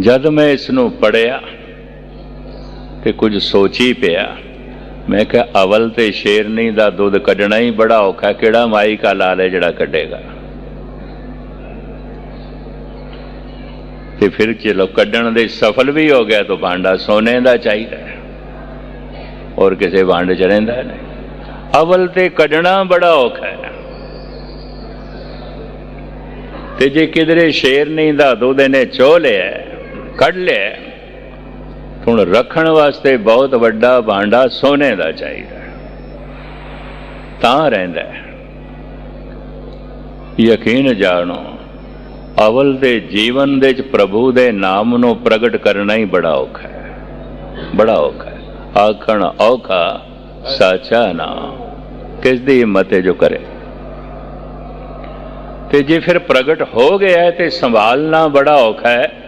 ਜਦ ਮੈਂ ਇਸ ਨੂੰ ਪੜਿਆ ਤੇ ਕੁਝ ਸੋਚੀ ਪਿਆ, ਮੈਂ ਕਿਹਾ, ਅਵਲ ਤੇ ਸ਼ੇਰਨੀ ਦਾ ਦੁੱਧ ਕੱਢਣਾ ਹੀ ਬੜਾ ਔਖਾ, ਕਿਹੜਾ ਮਾਈ ਕਾ ਲਾਲ ਹੈ ਜਿਹੜਾ ਕੱਢੇਗਾ? ਤੇ ਫਿਰ ਚਲੋ, ਕੱਢਣ ਦੇ ਸਫਲ ਵੀ ਹੋ ਗਿਆ ਤਾਂ ਭਾਂਡਾ ਸੋਨੇ ਦਾ ਚਾਹੀਦਾ ਔਰ ਕਿਸੇ ਭਾਂਡੇ ਚ ਰਹਿੰਦਾ ਨਹੀਂ। ਅਵਲ ਤੇ ਕੱਢਣਾ ਬੜਾ ਔਖਾ ਹੈ। ਤੇ ਜੇ ਕਿਧਰੇ ਸ਼ੇਰਨੀ ਦਾ ਦੁੱਧ ਨੇ ਚੋ ਲਿਆ ਕੱਢ ਲਿਆ। ਹੁਣ ਰੱਖਣ ਵਾਸਤੇ ਬਹੁਤ ਵੱਡਾ ਭਾਂਡਾ ਸੋਨੇ ਦਾ ਚਾਹੀਦਾ। ਤਾਂ ਰਹਿੰਦਾ ਯਕੀਨ ਜਾਣੋ, ਅਵਲ ਦੇ ਜੀਵਨ ਦੇ ਚ ਪ੍ਰਭੂ ਦੇ ਨਾਮ ਨੂੰ ਪ੍ਰਗਟ ਕਰਨਾ ਹੀ ਬੜਾ ਔਖਾ ਹੈ। ਬੜਾ ਔਖਾ ਹੈ। ਆਖਣ ਔਖਾ, ਸਾਚਾ ਨਾਮ ਕਿਸ ਦੀ ਹਿੰਮਤ ਹੈ ਜੋ ਕਰੇ। ਤੇ ਜੇ ਫਿਰ ਪ੍ਰਗਟ ਹੋ ਗਿਆ ਤੇ ਸੰਭਾਲਣਾ ਬੜਾ ਔਖਾ ਹੈ।